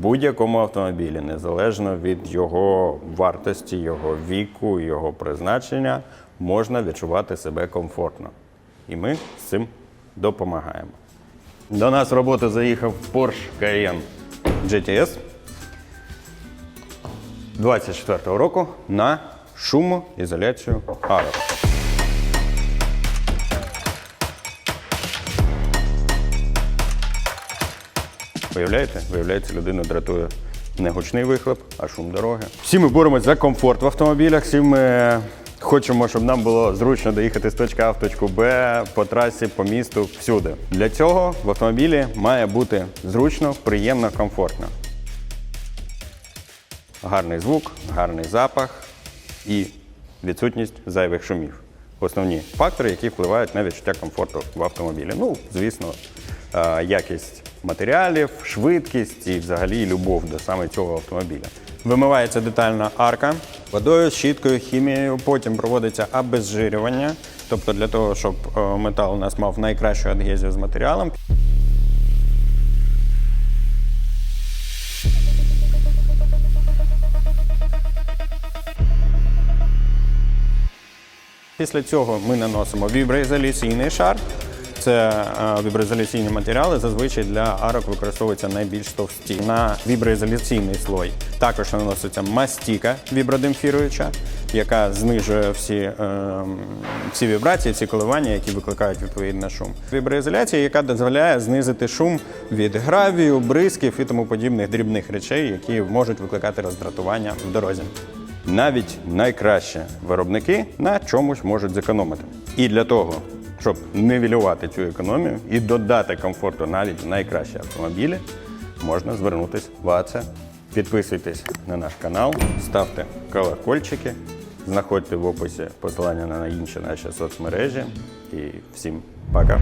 будь-якому автомобілі, незалежно від його вартості, його віку, його призначення, можна відчувати себе комфортно. І ми з цим допомагаємо. До нас в роботу заїхав Porsche Cayenne GTS 24-го року на шумоізоляцію арок. Виявляєте? Виявляється, людину дратує не гучний вихлоп, а шум дороги. Всі ми боремось за комфорт в автомобілях, всі ми хочемо, щоб нам було зручно доїхати з точки А в точку Б по трасі, по місту, всюди. Для цього в автомобілі має бути зручно, приємно, комфортно. Гарний звук, гарний запах і відсутність зайвих шумів. Основні фактори, які впливають на відчуття комфорту в автомобілі. Ну, звісно, якість матеріалів, швидкість і взагалі любов до саме цього автомобіля. Вимивається детальна арка водою, щіткою, хімією. Потім проводиться обезжирювання, тобто для того, щоб е, метал у нас мав найкращу адгезію з матеріалом. Після цього ми наносимо віброізоляційний шар. Це е, віброізоляційні матеріали. Зазвичай для арок використовуються найбільш товсті. На віброізоляційний слой також наноситься мастіка вібродемпфіруюча, яка знижує всі, е, всі вібрації, всі коливання, які викликають відповідно шум. Віброізоляція, яка дозволяє знизити шум від гравію, бризків і тому подібних дрібних речей, які можуть викликати роздратування в дорозі. Навіть найкращі виробники на чомусь можуть зекономити. І для того, щоб нивелювати цю економію і додати комфорту навіть найкращі автомобілі, можна звернутися в АЦ. Підписуйтесь на наш канал, ставте колокольчики, знаходьте в описі посилання на інші наші соцмережі. І всім пока!